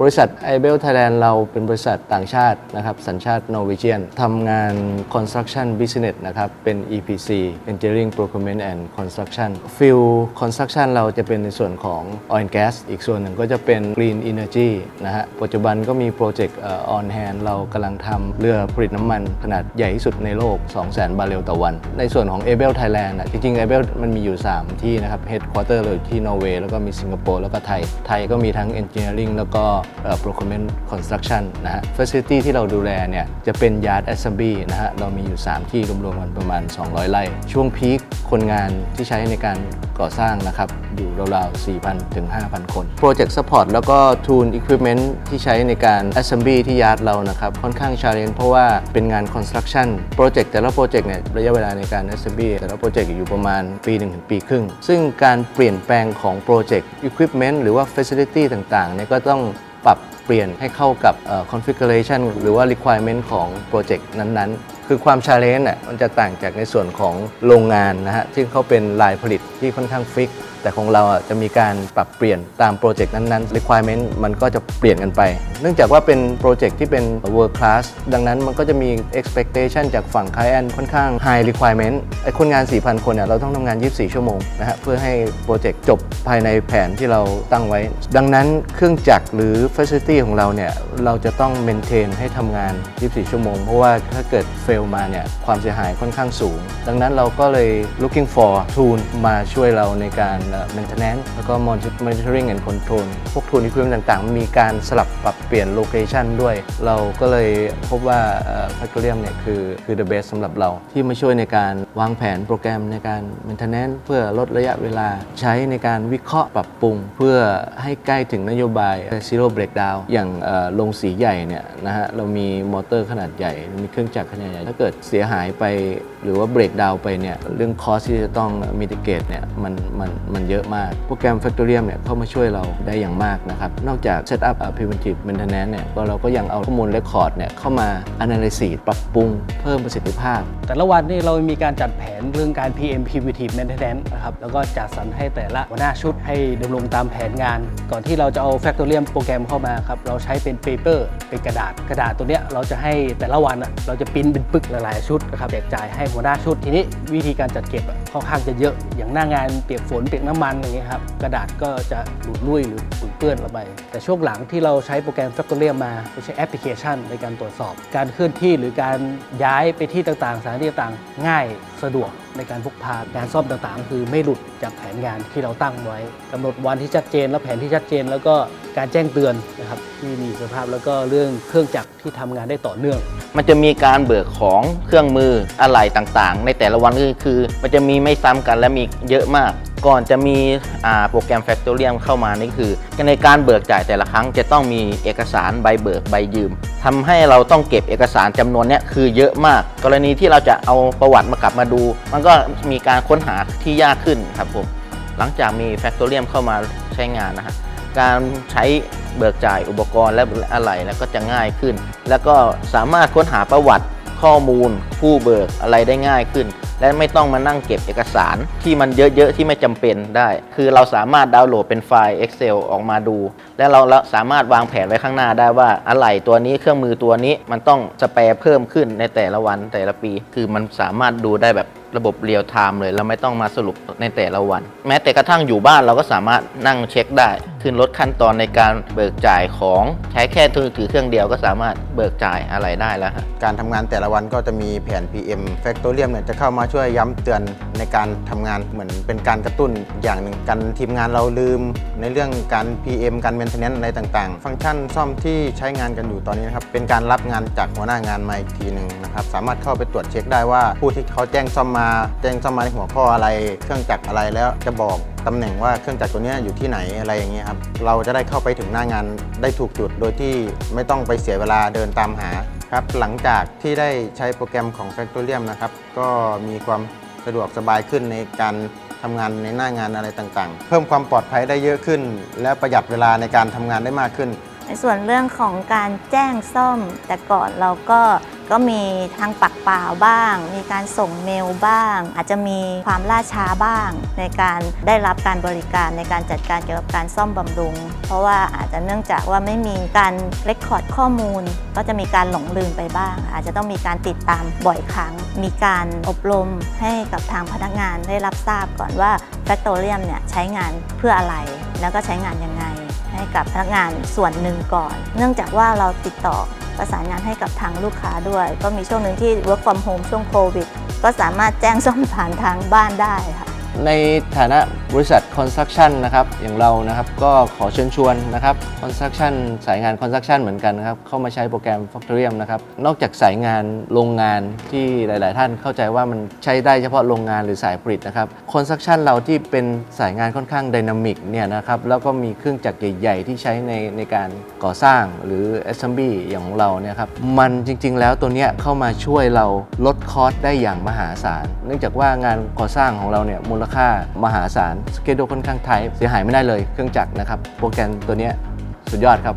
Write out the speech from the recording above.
บริษัท i b e l Thailand เราเป็นบริษัทต่างชาตินะครับสัญชาตินอร์เวเจียนทำงาน construction business นะครับเป็น EPC Engineering Procurement and Construction Field Construction เราจะเป็นในส่วนของ Oil and Gas อีกส่วนหนึ่งก็จะเป็น Green Energy นะฮะปัจจุบันก็มีโปรเจกต์ on hand เรากำลังทำเรือผลิตน้ำมันขนาดใหญ่ที่สุดในโลก 200,000 บาร์เรลต่อวัน ในส่วนของ a b e l Thailand อะจริงๆ a b e l มันมีอยู่ 3 ที่นะครับ Headquarter เลยที่นอร์เวย์แล้วก็มีสิงคโปร์แล้วก็ไทยไทยก็มีทั้ง Engineering แล้วก็ Procurement Construction นะฮะ Facility ที่เราดูแลเนี่ยจะเป็น Yard Assembly นะฮะ เรามีอยู่ 3 ที่รวมๆกันประมาณ 200 ไร่ ช่วงพีคคนงานที่ใช้ในการก่อสร้างนะครับ อยู่ราวๆ 4,000 ถึง 5,000 คน Project Support แล้วก็ Tool Equipment ที่ใช้ในการ Assembly ที่ยาร์ดเรานะครับ ค่อนข้าง challenge เพราะว่าเป็นงาน Construction โปรเจกต์แต่ละโปรเจกต์เนี่ยระยะเวลาในการ Assembly แต่ละโปรเจกต์อยู่ประมาณปีหนึ่งถึงปีครึ่ง ซึ่งการเปลี่ยนแปลงของโปรเจกต์ Equipment หรือว่า Facility ต่างๆเนี่ยก็ต้อง ปรับเปลี่ยนให้เข้ากับเอ่อ configuration หรือว่า requirement ของโปรเจกต์นั้นๆ คือความ challenge น่ะมันจะต่างจากในส่วนของโรงงานนะฮะที่เขาเป็นลายผลิตที่ค่อนข้างฟิก แต่ของเราอะจะมีการปรับเปลี่ยนตามโปรเจกต์นั้นๆ requirement มันก็จะเปลี่ยนกันไป เนื่องจากว่าเป็นโปรเจกต์ที่เป็น world class ดังนั้นมันก็จะมี expectation จากฝั่ง client ค่อนข้าง high requirement ไอ้คนงาน 4,000 คนเนี่ยเราต้องทำงาน 24 ชั่วโมงนะฮะเพื่อให้โปรเจกต์จบภายในแผนที่เราตั้งไว้ ดังนั้นเครื่องจักรหรือ facility ของเราเนี่ยเราจะต้อง maintain ให้ทำงาน 24 ชั่วโมง เพราะว่าถ้าเกิด fail มาเนี่ยความเสียหายค่อนข้างสูง ดังนั้นเราก็เลย looking for tool มาช่วยเราในการ maintenance แล้วก็ monitoring and control พวก tool equipment ต่างๆ มีการสลับปรับเปลี่ยน location ด้วย เราก็เลยพบว่าเอ่อ Factorium เนี่ยคือคือ the best สำหรับเราที่มาช่วยในการวางแผนโปรแกรมในการ maintenance เพื่อลดระยะเวลา ใช้ในการวิเคราะห์ปรับปรุง เพื่อให้ใกล้ถึงนโยบาย zero breakdown อย่างโรงสีใหญ่เนี่ยนะฮะเรามีมอเตอร์ขนาดใหญ่ มีเครื่องจักรขนาดใหญ่ถ้าเกิดเสียหายไปหรือว่าเบรกดาวไปเนี่ยเรื่องคอสที่จะต้องมิติเกตเนี่ยมันมันมันเยอะมาก โปรแกรม Factorium เนี่ยเข้ามาช่วยเราได้อย่างมากนะครับ นอกจาก Set up preventive maintenance เนี่ยก็เราก็ยังเอาข้อมูล Record เนี่ยเข้ามา analysis ปรับปรุงเพิ่มประสิทธิภาพ แต่ละวันนี่เรามีการจัดแผนเรื่องการ PM Preventive Maintenance นะครับแล้วก็จัดสรรให้แต่ละหัวหน้าชุดให้ดำรงตามแผนงาน ก่อนที่เราจะเอา Factorium โปรแกรมเข้ามาครับเราใช้เป็น paper เป็นกระดาษกระดาษตัวเนี้ยเราจะให้แต่ละวันอะเราจะปริ้นเป็นปึกหลายๆชุดนะครับแจกจ่ายให้หัวหน้าชุด ทีนี้วิธีการจัดเก็บ ค่อนข้างจะเยอะอย่างหน้างานเปียกฝนเปียกน้ำมันอย่างเงี้ยครับกระดาษก็จะหลุดลุ่ยหรือฝุ่นเปื้อนระบายแต่ช่วงหลังที่เราใช้โปรแกรม Factorium มาเราใช้แอปพลิเคชันในการตรวจสอบ การเคลื่อนที่หรือการย้ายไปที่ต่างๆ สถานที่ต่างๆ ง่ายสะดวกในการพกพางานซ่อมต่างๆ คือไม่หลุดจากแผนงานที่เราตั้งไว้กำหนดวันที่ชัดเจน และแผนที่ชัดเจน แล้วก็การแจ้งเตือนนะครับที่มีสภาพแล้วก็เรื่องเครื่องจักรที่ทำงานได้ต่อเนื่อง มันจะมีการเบิกของเครื่องมืออะไรต่างๆ ในแต่ละวันก็คือ มันจะมีไม่ซ้ำกันและมีเยอะมาก ก่อนจะมีโปรแกรม Factorium เข้ามานี่คือ ในการเบิกจ่ายแต่ละครั้งจะต้องมีเอกสารใบเบิกใบยืมทำให้เราต้องเก็บเอกสารจำนวนนี้คือเยอะมาก กรณีที่เราจะเอาประวัติมากลับมาดู มันก็มีการค้นหาที่ยากขึ้นครับผมหลังจากมี Factorium เข้ามาใช้งานนะฮะการใช้เบิกจ่ายอุปกรณ์และอะไรแล้วก็จะง่ายขึ้น แล้วก็สามารถค้นหาประวัติข้อมูล ผู้เบิกอะไรได้ง่ายขึ้น และไม่ต้องมานั่งเก็บเอกสารที่มันเยอะๆ ที่ไม่จำเป็นได้ คือเราสามารถดาวน์โหลดเป็นไฟล์ Excel ออกมาดู และเราสามารถวางแผนไว้ข้างหน้าได้ว่าอะไรตัวนี้เครื่องมือตัวนี้มันต้องสเปรเพิ่มขึ้นในแต่ละวันแต่ละปี คือมันสามารถดูได้แบบ ระบบเรียลไทม์เลย เราไม่ต้องมาสรุปในแต่ละวัน แม้แต่กระทั่งอยู่บ้านเราก็สามารถนั่งเช็คได้ ขึ้นลดขั้นตอนในการเบิกจ่ายของใช้แค่ถือเครื่องเดียวก็สามารถเบิกจ่ายอะไรได้แล้วฮะการทำงานแต่ละวันก็จะมีแผน PM Factorium เนี่ยจะเข้ามาช่วยย้ำเตือนในการทำงานเหมือนเป็นการกระตุ้นอย่างหนึ่งกันทีมงานเราลืม ในเรื่องการ PM การ maintenance อะไรต่างๆ ฟังก์ชันซ่อมที่ใช้งานกันอยู่ตอนนี้นะครับเป็นการรับงานจากหัวหน้างานมาอีกทีหนึ่งนะครับสามารถเข้าไปตรวจเช็คได้ว่าผู้ที่เขาแจ้งซ่อมมาแจ้งซ่อมมาในหัวข้ออะไร เครื่องจักรอะไรแล้วจะบอกตำแหน่งว่าเครื่องจักรตัวนี้อยู่ที่ไหนอะไรอย่างเงี้ยครับเราจะได้เข้าไปถึงหน้างานได้ถูกจุดโดยที่ไม่ต้องไปเสียเวลาเดินตามหาครับหลังจากที่ได้ใช้โปรแกรมของ Factorium นะครับก็มีความสะดวกสบายขึ้นในการทำงานในหน้างานอะไรต่างๆ เพิ่มความปลอดภัยได้เยอะขึ้น และประหยัดเวลาในการทำงานได้มากขึ้น ในส่วนเรื่องของการแจ้งซ่อมแต่ก่อนเราก็ ก็มีทั้งปักเปล่าบ้าง มีการส่งเมลบ้าง อาจจะมีความล่าช้าบ้าง ในการได้รับการบริการในการจัดการเกี่ยวกับการซ่อมบำรุง เพราะว่าอาจจะเนื่องจากว่าไม่มีการเรคคอร์ดข้อมูล ก็จะมีการหลงลืมไปบ้าง อาจจะต้องมีการติดตามบ่อยครั้ง มีการอบรมให้กับทางพนักงานได้รับทราบก่อนว่าแฟคโตเรียมเนี่ยใช้งานเพื่ออะไร แล้วก็ใช้งานยังไง ให้กับพนักงานส่วนหนึ่งก่อน เนื่องจากว่าเราติดต่อ ประสานงานให้กับทางลูกค้าด้วย ก็มีช่วงหนึ่งที่ work from home ช่วงโควิด ก็สามารถแจ้งซ่อมผ่านทางบ้านได้ค่ะ ในฐานะ บริษัท Construction นะครับอย่างเรานะครับก็ขอเชิญชวนนะครับ Construction สายงาน Construction เหมือนกันนะครับเข้ามาใช้โปรแกรม Factorium นะครับนอกจากสายงานโรงงานที่หลาย ๆ ท่านเข้าใจว่ามันใช้ได้เฉพาะโรงงานหรือสายผลิตนะครับ Construction เราที่เป็นสายงานค่อนข้างดินามิกเนี่ยนะครับแล้วก็มีเครื่องจักรใหญ่ ๆ ที่ใช้ในในการก่อสร้างหรือ Assembly อย่างของเราเนี่ยครับมันจริง ๆ แล้วตัวเนี้ยเข้ามาช่วยเราลดคอสได้อย่างมหาศาล เนื่องจากว่างานก่อสร้างของเราเนี่ยมูลค่ามหาศาลสเกจโดค่อนข้างไทยเสียหายไม่ได้เลยเครื่องจักรนะครับ โปรแกรมตัวนี้สุดยอดครับ